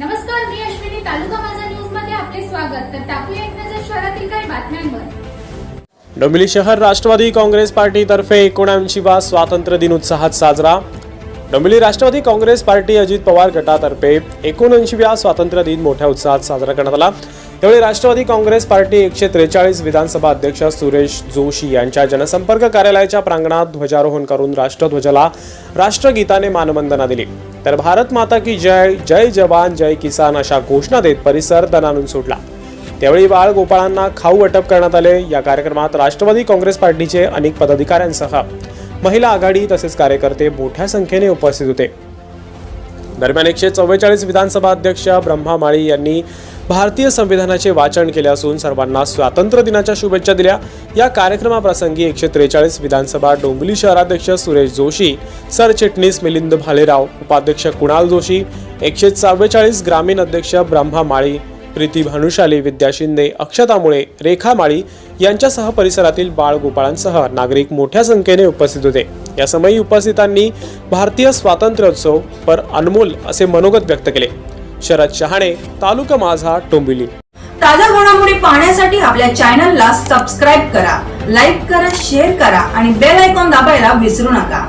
नमस्कार मी अश्विनी. तालुका माझा न्यूजमध्ये आपले स्वागत. तर टाकूया एक नजर शहरातील काही बातम्यांवर. डोंबिवली शहर राष्ट्रवादी काँग्रेस पार्टीतर्फे एकोणऐंशीवा स्वातंत्र्य दिन उत्साहात साजरा. डोंबिवली राष्ट्रवादी काँग्रेस पार्टी अजित पवार गटातर्फे एकोणऐंशीव्या स्वातंत्र्य दिन मोठ्या उत्साहात साजरा करण्यात आला. त्यावेळी राष्ट्रवादी काँग्रेस पार्टी एकशे त्रेचाळीस विधानसभा अध्यक्ष सुरेश जोशी यांच्या जनसंपर्क कार्यालयाच्या प्रांगणात ध्वजारोहण करून राष्ट्रध्वजाला राष्ट्रगीताने मानवंदना दिली. तर भारत माता की जय जय जवान जय किसान अशा घोषणा देत परिसर दणानून सुटला त्यावेळी बाळ गोपाळांना खाऊ वाटप करण्यात आले. या कार्यक्रमात राष्ट्रवादी काँग्रेस पार्टीचे अनेक पदाधिकाऱ्यांसह. महिला आघाडी तसेच कार्यकर्ते मोठ्या संख्येने उपस्थित होते. दरम्यान एकशे चव्वेचाळीस विधानसभा अध्यक्ष ब्रह्मा माळी यांनी भारतीय संविधानाचे वाचन केले असून सर्वांना स्वातंत्र्य दिनाच्या शुभेच्छा दिल्या. या कार्यक्रमाप्रसंगी एकशे त्रेचाळीस विधानसभा डोंबिवली शहराध्यक्ष सुरेश जोशी सरचिटणीस मिलिंद भालेराव उपाध्यक्ष कुणाल जोशी एकशे चव्वेचाळीस ग्रामीण अध्यक्ष ब्रह्मा माळी प्रीती भानुशाली विद्या शिंदे अक्षता मुळे रेखा माळी यांच्यासह परिसरातील बाळगोपाळांसह नागरिक मोठ्या संख्येने उपस्थित होते. या समयी उपस्थितांनी भारतीय स्वातंत्र्योत्सव पर अनमोल असे मनोगत व्यक्त केले. शरद शहाणे तालुका माझा टोंबिली ताज्या घडामोडी पाहण्यासाठी आपल्या चॅनलला सबस्क्राईब करा लाईक करा शेअर करा आणि बेल आयकॉन दाबायला विसरू नका.